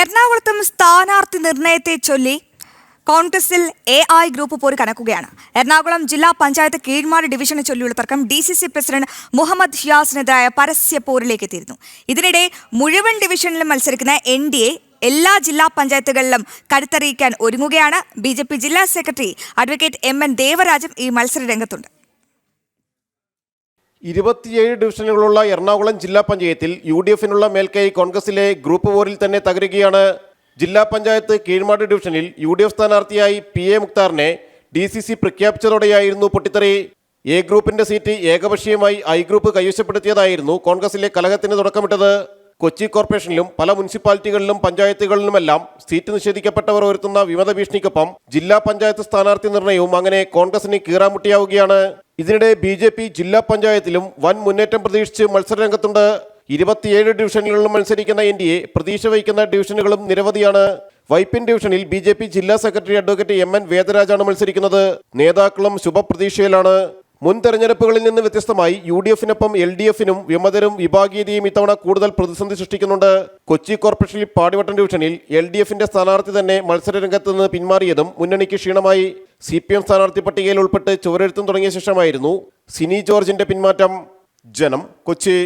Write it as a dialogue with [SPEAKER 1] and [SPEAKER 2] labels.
[SPEAKER 1] എറണാകുളത്തും സ്ഥാനാർത്ഥി നിർണയത്തെ ചൊല്ലി കോൺഗ്രസിൽ എ ഐ ഗ്രൂപ്പ് പോര് കനക്കുകയാണ്. എറണാകുളം ജില്ലാ പഞ്ചായത്ത് കീഴ്മാട് ഡിവിഷനെ ചൊല്ലിയുള്ള തർക്കം D C C president Muhammad ഷിയാസിനെതിരായ പരസ്യ പോരിലേക്ക് എത്തിയിരുന്നു. ഇതിനിടെ മുഴുവൻ ഡിവിഷനിലും മത്സരിക്കുന്ന എൻ ഡി എ എല്ലാ ജില്ലാ പഞ്ചായത്തുകളിലും കരുത്തറിയിക്കാൻ ഒരുങ്ങുകയാണ്. ബി ജെ പി ജില്ലാ സെക്രട്ടറി അഡ്വക്കേറ്റ് എം എൻ ദേവരാജും ഈ മത്സര രംഗത്തുണ്ട്.
[SPEAKER 2] ഇരുപത്തിയേഴ് ഡിവിഷനുകളുള്ള എറണാകുളം ജില്ലാ പഞ്ചായത്തിൽ യു ഡി എഫിനുള്ള മേൽക്കൈ കോൺഗ്രസിലെ ഗ്രൂപ്പ് വോറിൽ തന്നെ തകരുകയാണ്. ജില്ലാ പഞ്ചായത്ത് കീഴ്മാട് ഡിവിഷനിൽ യു ഡി എഫ് സ്ഥാനാർത്ഥിയായി പി എ മുക്താറിനെ ഡി സി സി പ്രഖ്യാപിച്ചതോടെയായിരുന്നു പൊട്ടിത്തെറി. എ ഗ്രൂപ്പിന്റെ സീറ്റ് ഏകപക്ഷീയമായി ഐ ഗ്രൂപ്പ് കൈവശപ്പെടുത്തിയതായിരുന്നു കോൺഗ്രസിലെ കലഹത്തിന് തുടക്കമിട്ടത്. കൊച്ചി കോർപ്പറേഷനിലും പല മുനിസിപ്പാലിറ്റികളിലും പഞ്ചായത്തുകളിലുമെല്ലാം സീറ്റ് നിഷേധിക്കപ്പെട്ടവർ ഉയർത്തുന്ന വിമത ഭീഷണിക്കൊപ്പം ജില്ലാ പഞ്ചായത്ത് സ്ഥാനാർത്ഥി നിർണയവും അങ്ങനെ കോൺഗ്രസിന് കീറാമുട്ടിയാവുകയാണ്. ഇതിനിടെ ബി ജെ പി ജില്ലാ പഞ്ചായത്തിലും വൻ മുന്നേറ്റം പ്രതീക്ഷിച്ച് മത്സരരംഗത്തുണ്ട്. ഇരുപത്തിയേഴ് ഡിവിഷനുകളിലും മത്സരിക്കുന്ന എൻ ഡി എ പ്രതീക്ഷ വഹിക്കുന്ന ഡിവിഷനുകളും നിരവധിയാണ്. വൈപ്പിൻ ഡിവിഷനിൽ ബി ജെ പി ജില്ലാ സെക്രട്ടറി അഡ്വക്കേറ്റ് എം എൻ വേദരാജാണ് മത്സരിക്കുന്നത്. നേതാക്കളും ശുഭപ്രതീക്ഷയിലാണ്. മുൻ തെരഞ്ഞെടുപ്പുകളിൽ നിന്ന് വ്യത്യസ്തമായി യു ഡി എഫിനൊപ്പം എൽ ഡി എഫിനും വിമതരും വിഭാഗീയതയും ഇത്തവണ കൂടുതൽ പ്രതിസന്ധി സൃഷ്ടിക്കുന്നുണ്ട്. കൊച്ചി കോർപ്പറേഷനിൽ പാടിവട്ടം ഡിവിഷനിൽ എൽ ഡി എഫിന്റെ സ്ഥാനാർത്ഥി തന്നെ മത്സരരംഗത്ത് നിന്ന് പിന്മാറിയതും മുന്നണിക്ക് ക്ഷീണമായി. സി പി എം സ്ഥാനാർത്ഥി പട്ടികയിൽ ഉൾപ്പെട്ട് ചുവരെഴുത്തും തുടങ്ങിയ ശേഷമായിരുന്നു സിനി ജോർജിന്റെ പിന്മാറ്റം. ജനം കൊച്ചി.